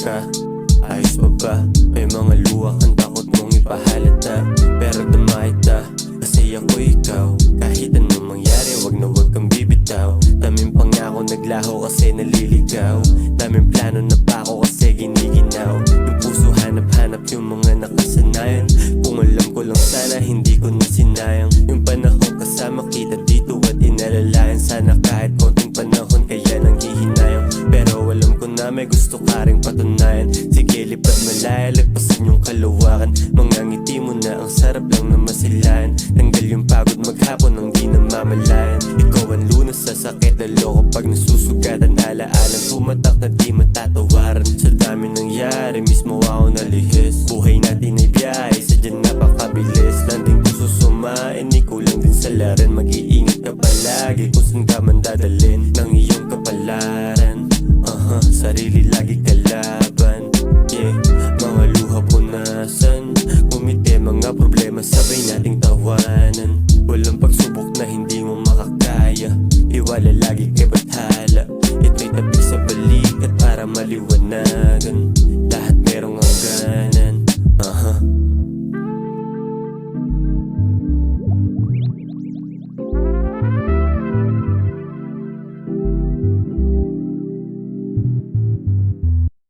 ka. Ayos pa ba? May mga luha kang takot mong ipahalata Pero dumahita Kasi ako ikaw. Kahit anong mangyari wag na wag kang bibitaw. Daming pangako naglaho kasi naliligaw. Daming plano na pako kasi giniginaw. Yung puso hanap-hanap yung mga nakasanayan. Kung alam ko lang sana hindi ko na sinayang. Yung panahon kasama kita dito rin patunayan Sige lipat malaya, lagpasan yung kaluwakan. Mga ngiti mo na ang sarap lang na masilayan. Tanggal yung pagod maghapon ang di namamalayan. Ikaw ang lunas sa sakit na loko pag nasusugatan. Alaala tumatak na di matatawaran. Sa dami nangyari, mismo ako nalihis. Buhay natin ay biyahe, sadya napakabilis. Landing puso sumain, ikaw lang din sa laran. Mag-iingat ka palagi kung saan ka man sarili lagi kalaban. Yeah, mga luha punasan Kumite mga problema sabay nating tawanan. Walang pagsubok na hindi mo makakaya. Iwala lagi kay bathala. Ito'y tapik sa balikat para maliwanagan.